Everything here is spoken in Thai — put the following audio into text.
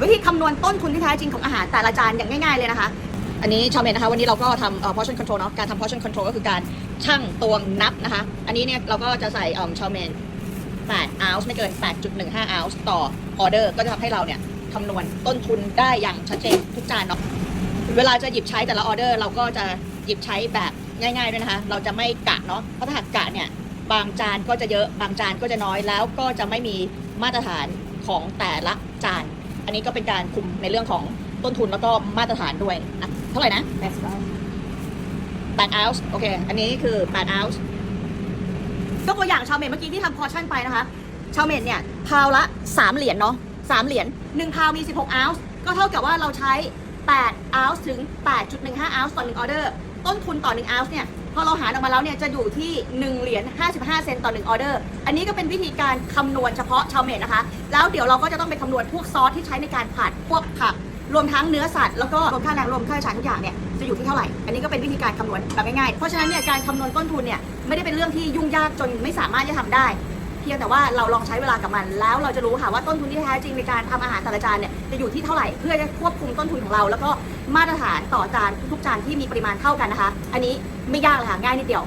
วิธีคำนวณต้นทุนที่แท้จริงของอาหารแต่ละจานอย่างง่ายๆเลยนะคะ อันนี้ชาวเมนนะคะ วันนี้เราก็ทำเอ่อ portion control เนาะการทำ portion control ก็คือการชั่งตวงนับนะคะ อันนี้เนี่ยเราก็จะใส่เอ่อชาวเมน8ออนซ์ไม่เกิน 8.15ออนซ์ต่อออเดอร์ก็จะทำให้เราเนี่ยคำนวณต้นทุนได้อย่างชัดเจนทุกจานเนาะเวลาจะหยิบใช้แต่ละออเดอร์ เราก็จะหยิบใช้แบบง่ายๆด้วยนะคะ เราจะไม่กะเนาะเพราะถ้าหากกะเนี่ยบางจานก็จะเยอะบางจานก็จะน้อยแล้วก็จะไม่มีมาตรฐานของแต่ละจาน อันนี้ก็เป็นการคุมในเรื่องของต้นทุนแล้วก็มาตรฐานด้วยนะเท่าไหร่นะแปดสิบเอา8 ounce โอเค อันนี้คือ8 ounce ก็ตัวอย่างชาวเมดเมื่อกี้ที่ทำพอร์ชั่นไปนะคะ ชาวเมดเนี่ยพาวละ3เหรียญเนาะ3เหรียญ1พาวมี16 ounce ก็เท่ากับว่าเราใช้8 ounce ถึง 8.15 ounce ต่อ1ออเดอร์ ต้นทุนต่อ1 ounce เนี่ยพอเราหารออกมาแล้วเนี่ยจะอยู่ที่ 1 เหรียญ 55 เซนต์ต่อ 1 ออเดอร์ อันนี้ก็เป็นวิธีการคำนวณเฉพาะชาวเมดนะคะ แล้วเดี๋ยวเราก็จะต้องไปคำนวณพวกซอสที่ใช้ในการผัดพวกผัก รวมทั้งเนื้อสัตว์ แล้วก็รวมค่าแรงรวมค่าใช้จ่ายทุกอย่างเนี่ยจะอยู่ที่เท่าไหร่ อันนี้ก็เป็นวิธีการคำนวณแบบง่ายๆ เพราะฉะนั้นเนี่ยการคำนวณต้นทุนเนี่ยไม่ได้เป็นเรื่องที่ยุ่งยากจนไม่สามารถจะทำได้ เพียงแต่ว่าเราลองใช้เวลากับมัน แล้วเราจะรู้ค่ะว่าต้นทุนที่แท้จริงในการทำอาหารแต่ละจานเนี่ยจะอยู่ที่เท่าไหร่เพื่อจะควบคุมต้นทุนของเรา แล้วก็มาตรฐานต่อจานทุกจานที่มีปริมาณเท่ากันนะคะ อันนี้ไม่ยากเลยค่ะง่ายนิดเดียว